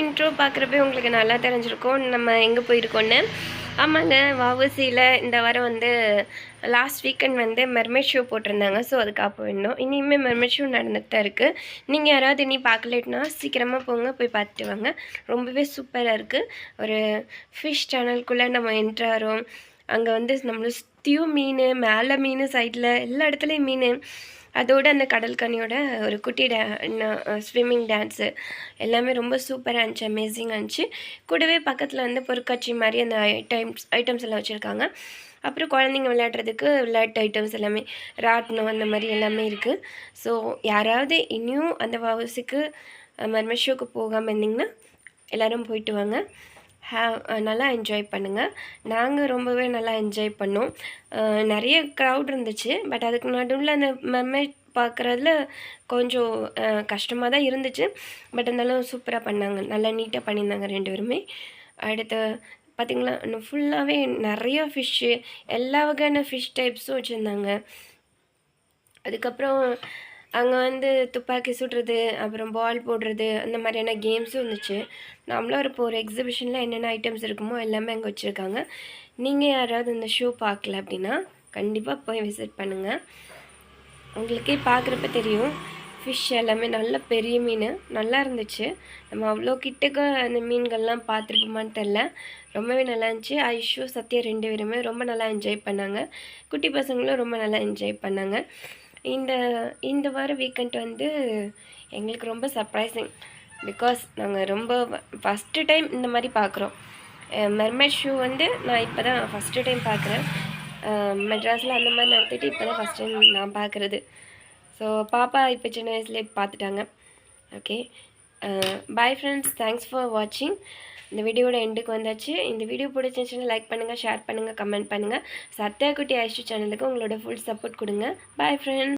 Intro பார்க்குறப்ப உங்களுக்கு நல்லா தெரிஞ்சிருக்கும். நம்ம எங்கே போயிருக்கோன்னு. ஆமாங்க வவுசியில் இந்த வாரம் வந்து லாஸ்ட் வீக்கெண்ட் வந்து மெர்மெட் ஷோ போட்டிருந்தாங்க. ஸோ அதுக்காக போயிருந்தோம். இனிமேல் மெர்மெட் ஷோ நடந்துட்டு தான் இருக்குது நீங்கள் யாராவது இனி பார்க்கலட்டுனா சீக்கிரமாக போங்க போய் பார்த்துட்டு வாங்க. ரொம்பவே சூப்பராக இருக்குது ஒரு ஃபிஷ் சேனல்குள்ளே நம்ம என்ட்ராகிறோம் அங்கே வந்து நம்மளும் சுற்றியும் மீன் மேலே மீன் சைடில் எல்லா இடத்துலையும் மீன். அதோட அந்த கடல் கனியோட ஒரு குட்டி டே ஸ்விம்மிங் டான்ஸு எல்லாமே ரொம்ப சூப்பராக இருந்துச்சு அமேசிங்காக இருந்துச்சு. கூடவே பக்கத்தில் வந்து பொருட்காட்சி மாதிரி அந்த ஐட்டம்ஸ் ஐட்டம்ஸ் எல்லாம் வச்சுருக்காங்க. அப்புறம் குழந்தைங்க விளையாடுறதுக்கு விளையாட்டு ஐட்டம்ஸ் எல்லாமே ராட்டினம் அந்த மாதிரி எல்லாமே இருக்குது ஸோ யாராவது இன்னும் அந்த வவுசுக்கு மர்மஷோக்கு போகாமல் இருந்தீங்கன்னா எல்லோரும் போயிட்டு வாங்க. ஹே நல்லா என்ஜாய் பண்ணுங்கள் நாங்கள் ரொம்பவே நல்லா என்ஜாய் பண்ணோம். நிறைய க்ரௌட் இருந்துச்சு. பட் அதுக்கு நடுவில் அந்த மெமரி பார்க்குறதுல கொஞ்சம் கஷ்டமாக தான் இருந்துச்சு. பட் இருந்தாலும் சூப்பராக பண்ணாங்க. நல்லா நீட்டாக பண்ணியிருந்தாங்க ரெண்டு பேருமே. அடுத்து பார்த்திங்களா இன்னும் ஃபுல்லாகவே நிறைய ஃபிஷ்ஷு எல்லா வகையான ஃபிஷ் டைப்ஸும் வச்சுருந்தாங்க. அதுக்கப்புறம் அங்கே வந்து துப்பாக்கி சுடுறது அப்புறம் பால் போடுறது அந்த மாதிரியான கேம்ஸும் இருந்துச்சு. நம்மளும் இப்போ ஒரு எக்ஸிபிஷனில் என்னென்ன ஐட்டம்ஸ் இருக்குமோ எல்லாமே அங்கே வச்சுருக்காங்க. நீங்கள் யாராவது இந்த ஷோ பார்க்கல அப்படின்னா கண்டிப்பாக போய் விசிட் பண்ணுங்கள் உங்களுக்கே பார்க்குறப்ப தெரியும். ஃபிஷ் எல்லாமே நல்ல பெரிய மீன். நல்லா இருந்துச்சு. நம்ம அவ்வளோ கிட்டக்க அந்த மீன்கள்லாம் பார்த்துருப்போமான்னு தெரில ரொம்பவே நல்லா இருந்துச்சு. ஐஷு சத்யா ரெண்டு பேருமே ரொம்ப நல்லா என்ஜாய் பண்ணாங்க. குட்டி பசங்களும் ரொம்ப நல்லா என்ஜாய் பண்ணாங்க. இந்த இந்த வார வீக்கெண்ட் வந்து எங்களுக்கு ரொம்ப சர்ப்ரைசிங் பிகாஸ் நாங்கள் ரொம்ப ஃபஸ்ட்டு டைம் இந்த மாதிரி பார்க்குறோம் மெர்மெட் ஷூ வந்து நான் இப்போ தான் ஃபஸ்ட்டு டைம் பார்க்குறேன் மெட்ராஸில் அந்த மாதிரி நடத்திட்டு இப்போ தான் ஃபஸ்ட் டைம் நான் பார்க்குறது ஸோ பாப்பா இப்போ சின்ன வயசுலேயே பார்த்துட்டாங்க okay bye friends thanks for வாட்சிங் இந்த வீடியோட எண்டுக்கு வந்தாச்சு. இந்த வீடியோ பிடிச்சிருந்துச்சுன்னா லைக் பண்ணுங்கள் ஷேர் பண்ணுங்கள் கமெண்ட் பண்ணுங்கள் சத்யா குட்டி ஐஷு சேனலுக்கு உங்களோட ஃபுல் சப்போர்ட் கொடுங்க. Bye friends